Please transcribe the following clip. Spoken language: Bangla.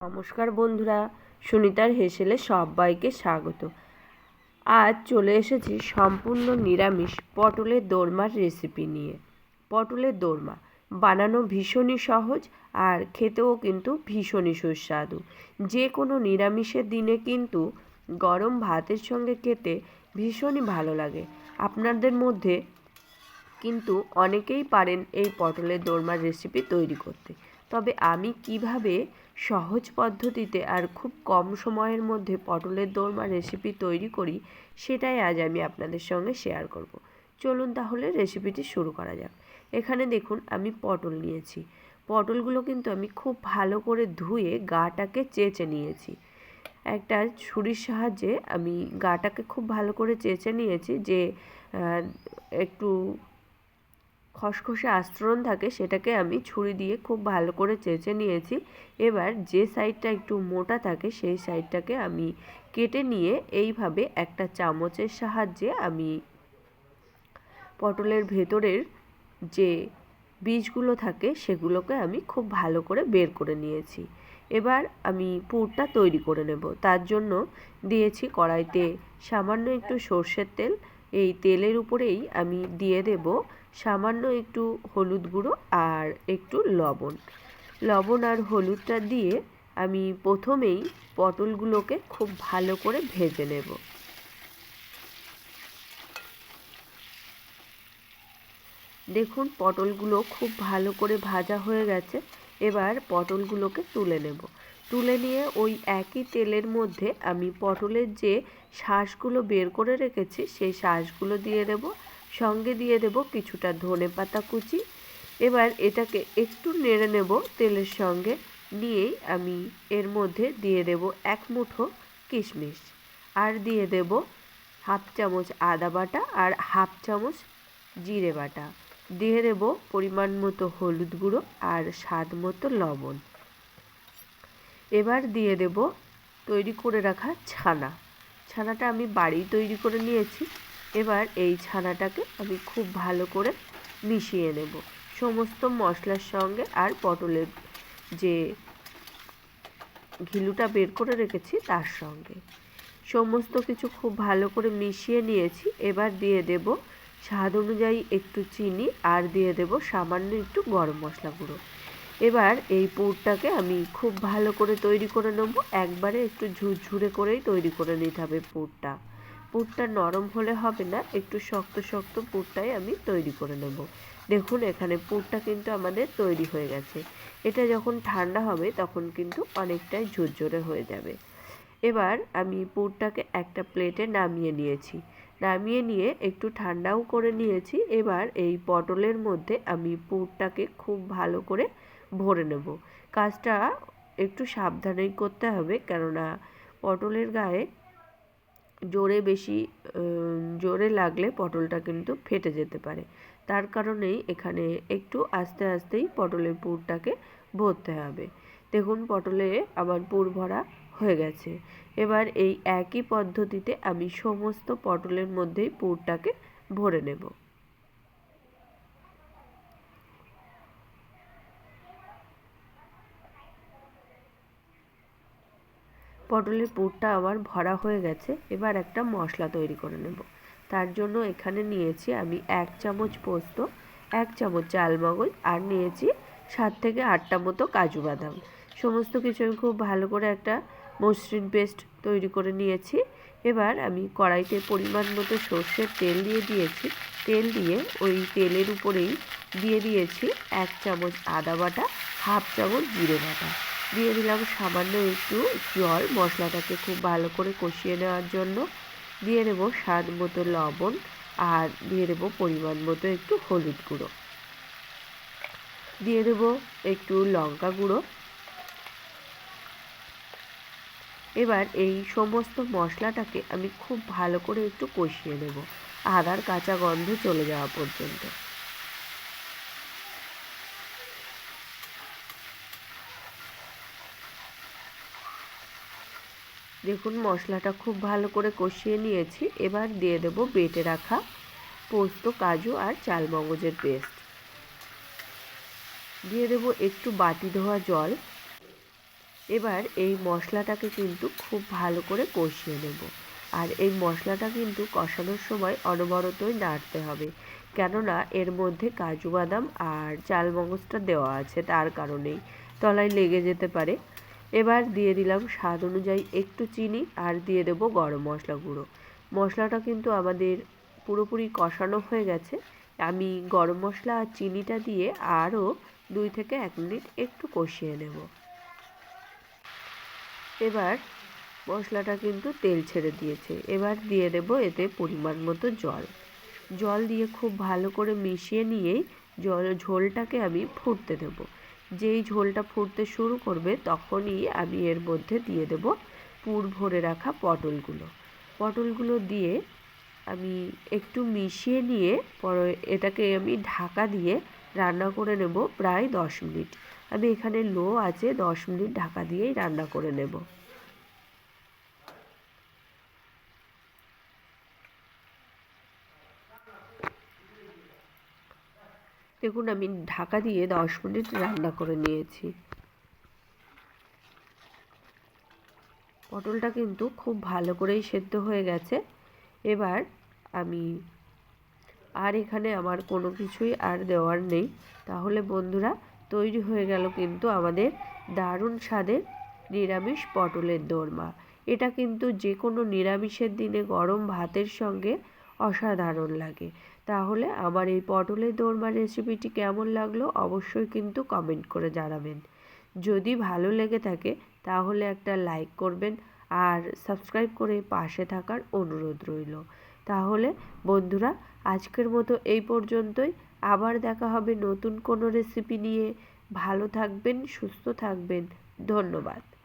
নমস্কার বন্ধুরা, সুনিতার হেসেলে সবাইকে স্বাগত। আজ চলে এসেছি সম্পূর্ণ নিরামিষ পটলের দোরমার রেসিপি নিয়ে। পটলের দোরমা, বানানো ভীষণই সহজ আর খেতেও কিন্তু ভীষণই সুস্বাদু। যে কোনো নিরামিষের দিনে কিন্তু গরম ভাতের সঙ্গে খেতে ভীষণই ভালো লাগে। আপনাদের মধ্যে কিন্তু অনেকেই পারেন এই পটলের দোরমার রেসিপি তৈরি করতে। তবে আমি কীভাবে সহজ পদ্ধতিতে আর খুব কম সময়ের মধ্যে পটলের দোরমা রেসিপি তৈরি করি, সেটাই আজ আমি আপনাদের সঙ্গে শেয়ার করব। চলুন তাহলে রেসিপিটি শুরু করা যাক। এখানে দেখুন, আমি পটল নিয়েছি। পটলগুলো কিন্তু আমি খুব ভালো করে ধুয়ে গাটাকে চেঁচে নিয়েছি। একটা ছুরির সাহায্যে আমি গাটাকে খুব ভালো করে চেঁচে নিয়েছি যে একটু খসখসে আস্তরণ থাকে, সেটাকে আমি ছুরি দিয়ে খুব ভালো করে চেঁচে নিয়েছি। এবার যে সাইডটা একটু মোটা থাকে, সেই সাইডটাকে আমি কেটে নিয়ে এইভাবে একটা চামচের সাহায্যে আমি পটলের ভেতরের যে বীজগুলো থাকে, সেগুলোকে আমি খুব ভালো করে বের করে নিয়েছি। এবার আমি পুরটা তৈরি করে নেব। তার জন্য দিয়েছি কড়াইতে সামান্য একটু সর্ষের তেল। এই তেলের উপরেই আমি দিয়ে দেব সামান্য একটু হলুদ গুঁড়ো আর একটু লবণ। লবণ আর হলুদটা দিয়ে আমি প্রথমেই পটলগুলোকে খুব ভালো করে ভেজে নেব। দেখুন, পটলগুলো খুব ভালো করে ভাজা হয়ে গেছে। এবার পটলগুলোকে তুলে নেব। তুলে নিয়ে ওই একই তেলের মধ্যে আমি পটলের যে শাঁসগুলো বের করে রেখেছি, সেই শাঁসগুলো দিয়ে দেব। সঙ্গে দিয়ে দেব কিছুটা ধনে পাতা কুচি। এবার এটাকে একটু নেড়ে নেব তেলের সঙ্গে। নিয়েই আমি এর মধ্যে দিয়ে দেব এক মুঠো কিশমিশ। আর দিয়ে দেব হাফ চামচ আদা বাটা আর হাফ চামচ জিরে বাটা। দিয়ে দেব পরিমাণ মতো হলুদ গুঁড়ো আর স্বাদ মতো লবণ। এবার দিয়ে দেব তৈরি করে রাখা ছানা। ছানাটা আমি বাড়ি তৈরি করে নিয়েছি। এবার এই ছানাটাকে আমি খুব ভালো করে মিশিয়ে নেব। সমস্ত মশলার সঙ্গে আর পটলের যে ঘিলুটা বের করে রেখেছি তার সঙ্গে। সমস্ত কিছু খুব ভালো করে মিশিয়ে নিয়েছি। এবার দিয়ে দেব স্বাদ অনুযায়ী একটু চিনি আর দিয়ে দেব সামান্য একটু গরম মশলা গুঁড়ো। এবার এই পুরটাকে আমি খুব ভালো করে তৈরি করে নেব। একবারে একটু ঝুরঝুরে করেই তৈরি করে নিতে হবে পুরটা। পুরটা নরম হলে হবে না, একটু শক্ত শক্ত পুরটাই আমি তৈরি করে নেব। দেখুন, এখানে পুরটা কিন্তু আমাদের তৈরি হয়ে গেছে। এটা যখন ঠান্ডা হবে, তখন কিন্তু অনেকটাই ঝুরঝুরে হয়ে যাবে। এবার আমি পুরটাকে একটা প্লেটে নামিয়ে নিয়েছি। নামিয়ে নিয়ে একটু ঠান্ডাও করে নিয়েছি। এবার এই পটলের মধ্যে আমি পুরটাকে খুব ভালো করে ভরে নেব। কাজটা একটু সাবধানেই করতে হবে, কেননা পটলের গায়ে জোরে বেশি জোরে লাগলে পটলটা কিন্তু ফেটে যেতে পারে। তার কারণেই এখানে একটু আস্তে আস্তেই পটলের পুরটাকে ভরতে হবে। দেখুন, পটলে আমার পুর ভরা হয়ে গেছে। এবার এই একই পদ্ধতিতে আমি সমস্ত পটলের মধ্যেই পুরটাকে ভরে নেব। পটলের পুরটা আমার ভরা হয়ে গেছে, এবার একটা মশলা তৈরি করে নেব। তার জন্য এখানে নিয়েছি আমি এক চামচ পোস্ত, এক চামচ চালমগজ আর নিয়েছি সাত থেকে আটটা মতো কাজু বাদাম। সমস্ত কিছু আমি খুব ভালো করে একটা মসৃণ পেস্ট তৈরি করে নিয়েছি। এবার আমি কড়াইতে পরিমাণ মতো সর্ষের তেল দিয়ে দিয়েছি। তেল দিয়ে ওই তেলের উপরেই দিয়ে দিয়েছি এক চামচ আদা বাটা, হাফ চামচ জিরে বাটা। দিয়ে দিলাম সামান্য একটু জল মশলাটাকে খুব ভালো করে কষিয়ে নেওয়ার জন্য। দিয়ে দেবো স্বাদ মতো লবণ আর দিয়ে দেবো পরিমাণ মতো একটু হলুদ গুঁড়ো। দিয়ে দেবো একটু লঙ্কা গুঁড়ো। এবার এই সমস্ত মশলাটাকে আমি খুব ভালো করে একটু কষিয়ে নেব। আদার কাঁচা গন্ধ চলে যাওয়া পর্যন্ত। দেখুন, মশলাটা খুব ভালো করে কষিয়ে নিয়েছি। এবার দিয়ে দেব বেটে রাখা পোস্ত, কাজু আর চালমগজের পেস্ট। দিয়ে দেব একটু বাটি ধোয়া জল। এবার এই মশলাটাকে কিন্তু খুব ভালো করে কষিয়ে নেব। আর এই মশলাটা কিন্তু কষানোর সময় অনবরতই নাড়তে হবে। কেননা এর মধ্যে কাজু বাদাম আর চাল মগজটা দেওয়া আছে, তার কারণেই। তলায় লেগে যেতে পারে। এবার দিয়ে দিলাম স্বাদ অনুযায়ী একটু চিনি আর দিয়ে দেব গরম মশলা গুঁড়ো। মশলাটা কিন্তু আমাদের পুরোপুরি কষানো হয়ে গেছে। আমি গরম মশলা আর চিনিটা দিয়ে আরও দুই থেকে এক মিনিট একটু কষিয়ে নেব। এবার মশলাটা কিন্তু তেল ছেড়ে দিয়েছে। এবার দিয়ে দেব এতে পরিমাণ মতো জল। জল দিয়ে খুব ভালো করে মিশিয়ে নিয়েই জল ঝোলটাকে আমি ফুটতে দেব। যেই ঝোলটা ফুটতে শুরু করবে তখনই আমি এর মধ্যে দিয়ে দেব পুর ভরে রাখা পটলগুলো। পটলগুলো দিয়ে আমি একটু মিশিয়ে নিয়ে পরে এটাকে আমি ঢাকা দিয়ে রান্না করে নেব প্রায় দশ মিনিট। আমি এখানে লো আছে দশ মিনিট ঢাকা দিয়েই রান্না করে নেব। দেখুন, আমি ঢাকা দিয়ে দশ মিনিট রান্না করে নিয়েছি। পটলটা কিন্তু খুব ভালো করেই সেদ্ধ হয়ে গেছে। এবার আমি আর এখানে আমার কোনো কিছুই আর দেওয়ার নেই। তাহলে বন্ধুরা, তৈরি হয়ে গেল কিন্তু আমাদের দারুণ স্বাদের নিরামিষ পটলের দোরমা। এটা কিন্তু যে কোনো নিরামিষের দিনে গরম ভাতের সঙ্গে অসাধারণ লাগে। তাহলে আমার এই পটলের দোরমা রেসিপিটি কেমন লাগল অবশ্যই কিন্তু কমেন্ট করে জানাবেন। যদি ভালো লেগে থাকে, তাহলে একটা লাইক করবেন আর সাবস্ক্রাইব করে পাশে থাকার অনুরোধ রইল। তাহলে বন্ধুরা, আজকের মতো এই পর্যন্তই। আবার দেখা হবে নতুন কোনো রেসিপি নিয়ে। ভালো থাকবেন, সুস্থ থাকবেন। ধন্যবাদ।